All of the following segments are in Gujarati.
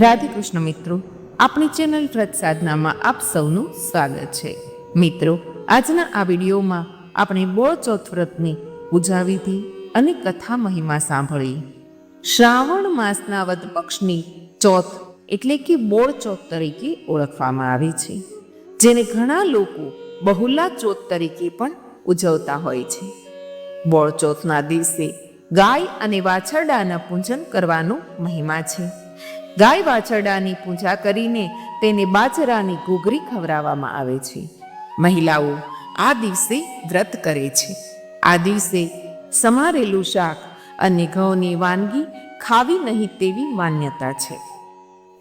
રાધે કૃષ્ણ મિત્રો, આપણી ચેનલ વ્રત સાધનામાં આપ સૌનું સ્વાગત છે. મિત્રો, આજના આ વિડીયોમાં આપણે બોળ ચોથ વ્રતની પૂજા વિધિ અને કથા મહિમા સાંભળી. શ્રાવણ માસના વદ પક્ષની ચોથ એટલે કે બોળ ચોથ તરીકે ઓળખવામાં આવે છે, જેને ઘણા લોકો બહુલા ચોથ તરીકે પણ ઉજવતા હોય છે. બોળ ચોથના દિવસે ગાય અને વાછરડાના પૂજન કરવાનો મહિમા છે. ગાય વાછરડાની પૂજા કરીને તેને બાજરાની ઘૂઘરી ખવડાવવામાં આવે છે. મહિલાઓ આ દિવસે વ્રત કરે છે. આ દિવસે સમારેલું શાક અને ઘઉંની વાનગી ખાવી નહીં તેવી માન્યતા છે.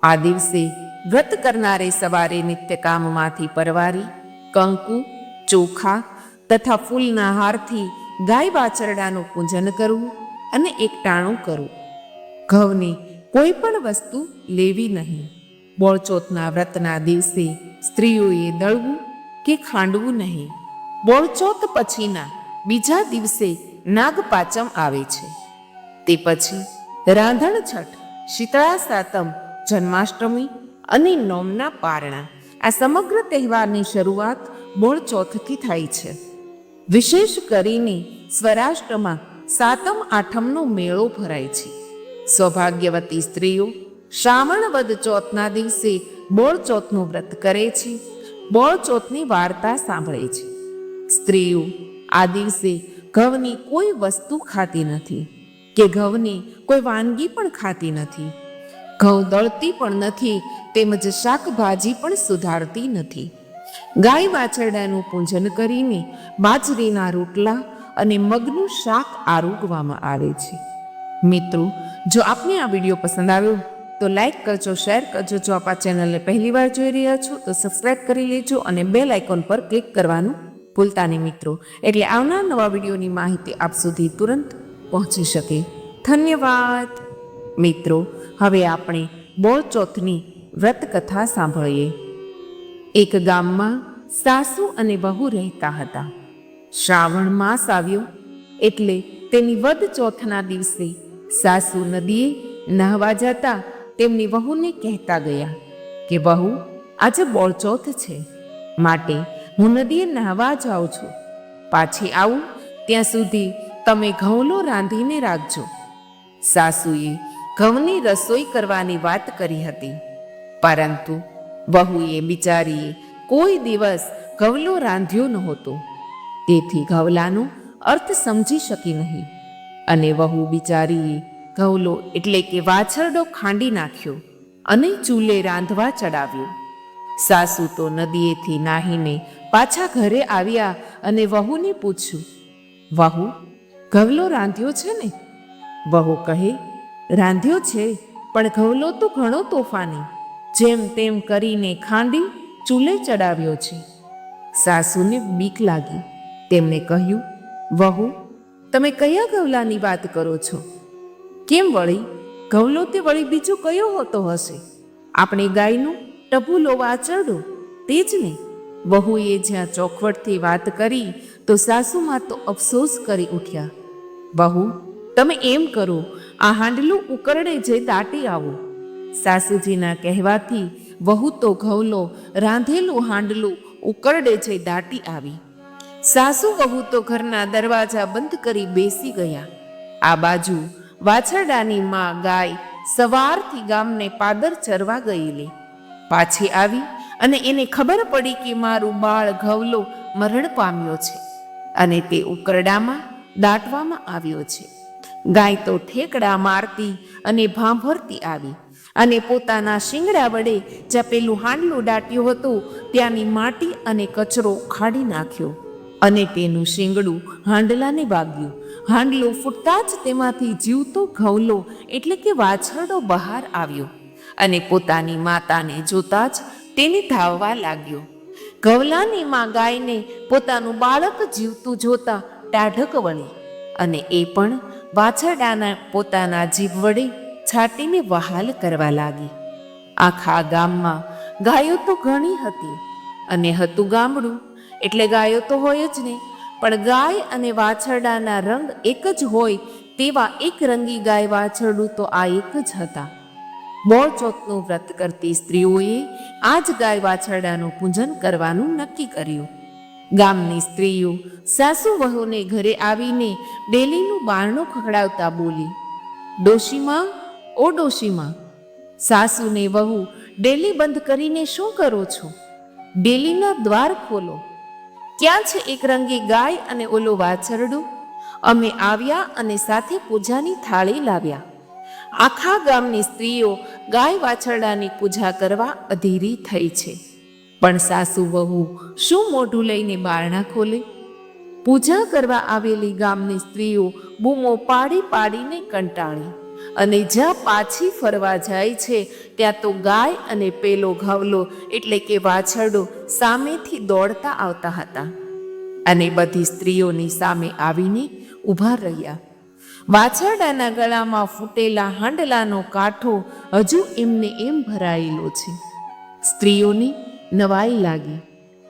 આ દિવસે વ્રત કરનારે સવારે નિત્યકામમાંથી પરવારી, કંકુ, ચોખા તથા ફૂલના હારથી ગાય વાછરડાનું પૂજન કરવું અને એકટાણું કરવું. ઘઉંની કોઈ પણ વસ્તુ લેવી નહીં. બોળચોથના વ્રતના દિવસે સ્ત્રીઓએ દળવું કે ખાંડવું નહીં. બોળચોથ પછીના બીજા દિવસે નાગપાચમ આવે છે. તે પછી રાંધણ છઠ, શીતળા સાતમ, જન્માષ્ટમી અને નોમના પારણા આ સમગ્ર તહેવારની શરૂઆત બોળચોથથી થાય છે. વિશેષ કરીને સ્વરાષ્ટ્રમાં સાતમ આઠમનો મેળો ભરાય છે. સૌભાગ્યવતી સ્ત્રીઓ, શ્રાવણ વદ ચોથના દિવસે બોળ ચોથનું વ્રત કરે છે. બોળ ચોથની વાર્તા સાંભળે છે. સ્ત્રીઓ, આ દિવસે ઘઉંની કોઈ વસ્તુ ખાતી નથી કે ઘઉંની કોઈ વાનગી પણ ખાતી નથી. ઘઉં દળતી પણ નથી, તેમજ શાકભાજી પણ સુધારતી નથી. ગાય વાછરડાનું પૂજન કરીને બાજરીના રોટલા અને મગનું શાક આરોગવામાં આવે છે. મિત્રો જો આપને આ વીડિયો પસંદ આવ્યો, તો લાઈક કરજો, શેર કરજો. જો આપ આ ચેનલને પહેલી વાર જોઈ રહ્યા છો, તો સબસ્ક્રાઇબ કરી લેજો અને બેલ આઇકોન પર ક્લિક કરવાનું ભૂલતા નહીં મિત્રો. એટલે આવનાર નવા વિડીયોની માહિતી આપ સુધી તુરંત પહોંચી શકે. ધન્યવાદ. મિત્રો, હવે આપણે બોળ ચોથની વ્રત કથા સાંભળીએ. એક ગામમાં સાસુ અને વહુ રહેતા હતા. શ્રાવણ માસ આવ્યો એટલે તેની વદ ચોથના દિવસે સાસુ નદીએ નાહવા જતા તેમની વહુને કહેતા ગયા કે, વહુ, આજે બોળચોથ છે. માટે હું નદીએ નાહવા જાઉં છું. પાછી આવું, ત્યાં સુધી તમે ઘઉંલો રાંધીને રાખજો. સાસુએ ઘઉંની રસોઈ કરવાની વાત કરી હતી. પરંતુ વહુએ બિચારીએ કોઈ દિવસ ઘવલો રાંધ્યો નહોતો. તેથી ઘવલાનો અર્થ સમજી શકી નહીં. અને વહુ બિચારીએ ઘવલો એટલે કે વાછરડો ખાંડી નાખ્યો અને ચૂલે રાંધવા ચડાવ્યો. સાસુ તો નદીએથી નાહીને પાછા ઘરે આવ્યા અને વહુને પૂછ્યું, વહુ ઘવલો રાંધ્યો છે ને? વહુ કહે, રાંધ્યો છે, પણ ઘવલો તો ઘણો તોફાની, જેમ તેમ કરીને ખાંડી ચૂલે ચડાવ્યો છે. સાસુને બીક લાગી. તેમણે કહ્યું, વહુ તમે કયા ગવલાની વાત કરો છો? કેમ વળી? ગવલો તે વળી બીજો કયો હોતો હશે? આપણે ગાયનું ટપુલો વાચરડો તે જ ને? વહુએ જ્યાં ચોખવટથી વાત કરી, તો સાસુમાં તો અફસોસ કરી ઉઠ્યા. બહુ તમે એમ કરો, આ હાંડલું ઉકરડે જઈ દાટી આવો. સાસુજીના કહેવાથી વહુ તો ઘવલો રાંધેલું હાંડલું ઉકરડે જઈ દાટી આવી. સાસુ વહુ તો ઘરના દરવાજા બંધ કરી બેસી ગયા. આ બાજુ વાછરડાની માં ગાય સવારથી ગામને પાદર ચરવા ગયેલી. પાછી આવી અને એને ખબર પડી કે મારું બાળ ઘવલો મરણ પામ્યો છે અને તે ઉકરડામાં દાટવામાં આવ્યો છે. ગાય તો ઠેકડા મારતી અને ભાંભરતી આવી અને પોતાના શિંગડા વડે જ્યાં પેલું હાંડલું દાટ્યું હતું, ત્યાંની માટી અને કચરો ખાડી નાખ્યો. અને તેનું શિંગડું હાંડલાને વાગ્યું. હાંડલું ફૂટતા જ તેમાંથી જીવતો ઘઉલો એટલે કે વાછરડો બહાર આવ્યો અને પોતાની માતાને જોતા જ તેને ધાવવા લાગ્યો. ઘવલાની માં ગાયને પોતાનું બાળક જીવતું જોતા ટાઢક વળી અને એ પણ વાછરડાના પોતાના જીભ વડે છાતીને વહાલ કરવા લાગી. આખા ગામમાં ગાયો તો ઘણી હતી અને હતું ગામડું એટલે ગાયો તો હોય જ નહીં. પણ ગાય અને વાછરડાના રંગ એક જ હોય તેવા એક રંગી ગાય વાછરડું તો આ એક જ હતા. બોળ ચોથનું વ્રત કરતી સ્ત્રીઓએ આ જ ગાય વાછરડાનું પૂજન કરવાનું નક્કી કર્યું. ગામની સ્ત્રીઓ સાસુ વહુને ઘરે આવીને ડેલીનું બારણું ખખડાવતા બોલી, ડોશીમાં, ઓ ડોશીમાં, સાસુને વહુ, ડેલી બંધ કરીને શું કરો છો? ડેલીના દ્વાર ખોલો. ક્યાં છે એક રંગી ગાય અને ઓલો વાછરડું? અમે આવ્યા અને સાથે પૂજાની થાળી લાવ્યા. આખા ગામની સ્ત્રીઓ ગાય વાછરડાની પૂજા કરવા અધીરી થઈ છે. પણ સાસુ વહુ શું મોઢું લઈને બારણા ખોલે? પૂજા કરવા આવેલી ગામની સ્ત્રીઓ બૂમો પાડી પાડીને કંટાળી. અને જ્યાં પાછી ફરવા જાય છે, ત્યાં તો ગાય અને પેલો ઘવલો, એટલે કે વાછરડો, સામેથી દોડતા આવતા હતા. અને બધી સ્ત્રીઓની સામે આવીને ઊભા રહ્યા. વાછરડાના ગળામાં ફૂટેલા હાંડલાનો કાંઠો હજુ એમને એમ ભરાયેલો છે. સ્ત્રીઓને નવાઈ લાગી.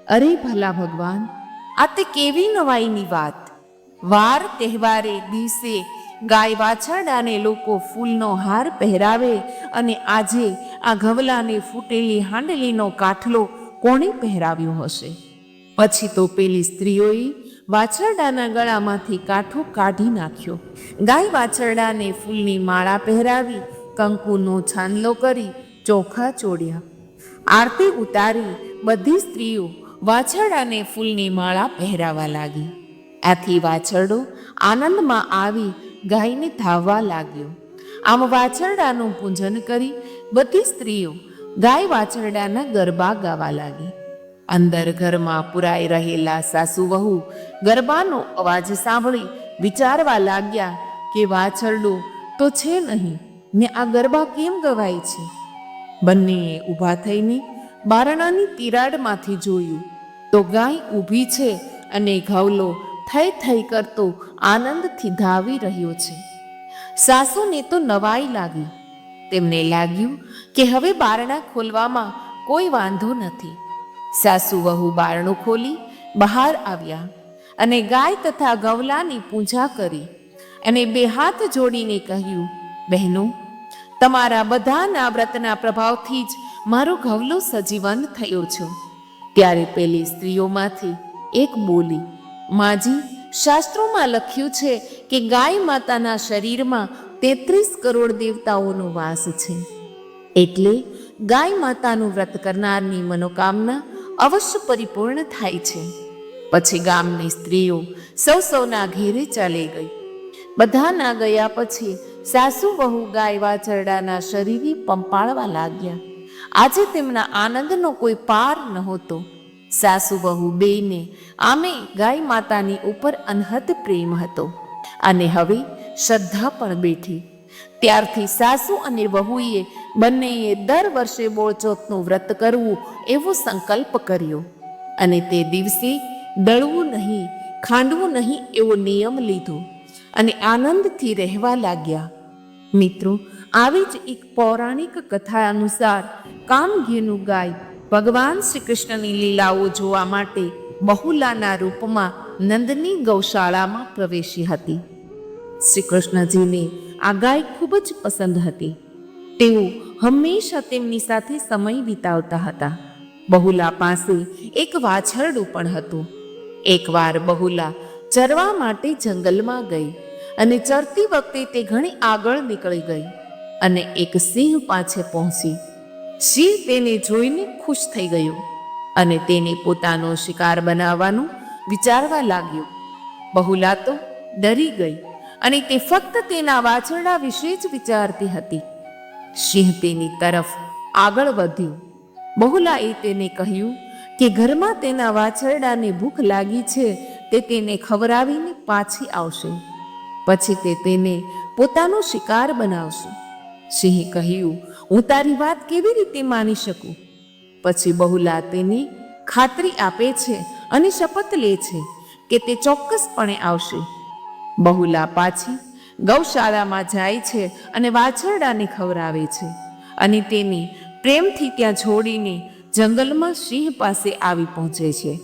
અરે ભલા ભગવાન, આ તે કેવી નવાઈની વાત? વાર તહેવારે, દિવસે ગાય વાછરડાને લોકો ફૂલનો હાર પહેરાવે અને આજે આ ઘવલાને ફૂટેલી હાંડલીનો કાઠલો કોણે પહેરાવ્યો હશે? પછી તો પેલી સ્ત્રીઓએ વાછરડાના ગળામાંથી કાઠો કાઢી નાખ્યો. ગાય વાછરડાને ફૂલની માળા પહેરાવી કંકુનો છાંદલો કરી ચોખા ચોડ્યા. આરતી ઉતારી બધી સ્ત્રીઓ વાછરડાને ફૂલની માળા પહેરાવા લાગી. આથી વાછરડો આનંદમાં આવી ગાયને ધાવવા લાગ્યો. આમ વાછરડાનું પૂજન કરી બધી સ્ત્રીઓ ગાય વાછરડાના ગરબા ગાવા લાગી. અંદર ઘરમાં પુરાઈ રહેલા સાસુ વહુ ગરબાનો અવાજ સાંભળી વિચારવા લાગ્યા કે વાછરડું તો છે નહીં, ને આ ગરબા કેમ ગવાય છે? બંનેએ ઊભા થઈને બારણાની તિરાડમાંથી જોયું, તો ગાય ઊભી છે અને ઘવલો થઈ થઈ કરતો આનંદથી ધાવી રહ્યો છે. સાસુને તો નવાઈ લાગી. તેમને લાગ્યું કે હવે બારણા ખોલવામાં કોઈ વાંધો નથી. સાસુ વહુ બારણું ખોલી બહાર આવ્યા અને ગાય તથા ગવલાની પૂજા કરી અને બે હાથ જોડીને કહ્યું, બહેનો, તમારા બધાના વ્રતના પ્રભાવથી જ મારો ઘવલો સજીવન થયો છે. ત્યારે પેલી સ્ત્રીઓમાંથી એક બોલી માજી શાસ્ત્રોમાં લખ્યું છે કે ગાય માતાના શરીરમાં તેત્રીસ કરોડ દેવતાઓનો વાસ છે. એટલે ગાય માતાનું વ્રત કરનારની મનોકામના અવશ્ય પરિપૂર્ણ થાય છે. પછી ગામની સ્ત્રીઓ સૌ સૌના ઘેરે ચાલી ગઈ. બધાના ગયા પછી સાસુ વહુ ગાય વાછરડાના શરીરે પંપાળવા લાગ્યા. આજે તેમના આનંદનો કોઈ પાર નહોતો. સાસુ વહુ બેને આમે ગાય માતાની ઉપર અનહદ પ્રેમ હતો. અને હવે શ્રદ્ધા પણ બેઠી. ત્યારથી સાસુ અને વહુએ બંનેએ દર વર્ષે બોળચોથનું વ્રત કરવું એવો સંકલ્પ કર્યો. અને તે દિવસે દળવું નહીં, ખાંડવું નહીં એવો નિયમ લીધો અને આનંદથી રહેવા લાગ્યા. મિત્રો, આવી જ એક પૌરાણિક કથા અનુસાર કામઘેનું ગાય ભગવાન શ્રી કૃષ્ણની લીલાઓ જોવા માટે બહુલાના રૂપમાં નંદની ગૌશાળામાં પ્રવેશી હતી. શ્રી કૃષ્ણજીને આ ગાય ખૂબ જ પસંદ હતી. તેઓ હંમેશા તેમની સાથે સમય વિતાવતા હતા. બહુલા પાસે એક વાછરડું પણ હતું. એકવાર બહુલા ચરવા માટે જંગલમાં ગઈ અને ચરતી વખતે તે ઘણી આગળ નીકળી ગઈ અને એક સિંહ પાસે પહોંચી. સિંહ તેને જોઈને ખુશ થઈ ગયો અને તેને પોતાનો શિકાર બનાવવાનું વિચારવા લાગ્યો. બહુલા તો ડરી ગઈ અને તે ફક્ત તેના વાછરડા વિશે જ વિચારતી હતી. સિંહ તેની તરફ આગળ વધ્યો. બહુલાએ તેને કહ્યું કે ઘરમાં તેના વાછરડાને ભૂખ લાગી છે તે તેને ખવડાવીને પાછી આવશે. પછી તે તેને પોતાનો શિકાર બનાવશે. સિંહે કહ્યું હું તારી વાત કેવી રીતે માની શકું? પછી બહુલા તેની ખાતરી આપે છે અને શપથ લે છે કે તે ચોક્કસપણે આવશે. બહુલા પાછી ગૌશાળામાં જાય છે અને વાછરડાને ખવડાવે છે અને તેને પ્રેમથી ત્યાં છોડીને જંગલમાં સિંહ પાસે આવી પહોંચે છે.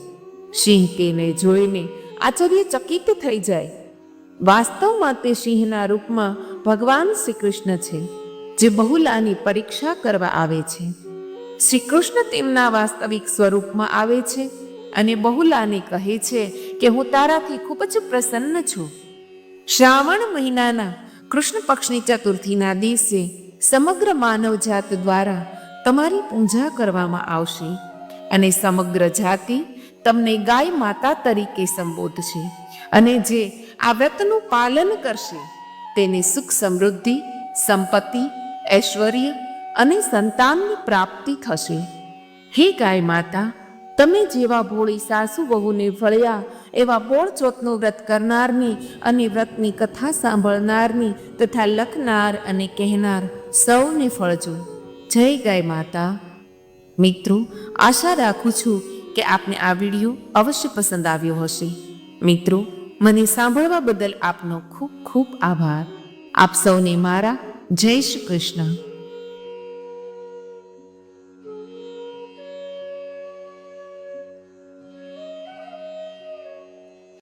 સિંહ તેને જોઈને આશ્ચર્યચકિત થઈ જાય. વાસ્તવમાં તે સિંહના રૂપમાં ભગવાન શ્રી કૃષ્ણ છે. જે બહુલાની પરીક્ષા કરવા આવે છે. શ્રી કૃષ્ણ તેમના વાસ્તવિક સ્વરૂપમાં આવે છે અને બહુલાને કહે છે કે હું તારાથી ખૂબ જ પ્રસન્ન છું. શ્રાવણ મહિનાના કૃષ્ણ પક્ષની ચતુર્થીના દિવસે સમગ્ર માનવજાત દ્વારા તમારી પૂજા કરવામાં આવશે અને સમગ્ર જાતિ તમને ગાય માતા તરીકે સંબોધશે અને જે આ વ્રતનું પાલન કરશે તેને સુખ સમૃદ્ધિ, સંપત્તિ ઐશ્વર્ય અને સંતાનની પ્રાપ્તિ થશે. હે ગાય માતા, તમે જેવા ભોળી સાસુ વહુને ફળ્યા, એવા બોળ ચોથનું વ્રત કરનારની અને વ્રતની કથા સાંભળનારની તથા લખનાર અને કહેનાર સૌને ફળજો. જય ગાય માતા. મિત્રો, આશા રાખું છું કે આપને આ વીડિયો અવશ્ય પસંદ આવ્યો હશે. મિત્રો, મને સાંભળવા બદલ આપનો ખૂબ ખૂબ આભાર. આપ સૌને મારા જય શ્રી કૃષ્ણ.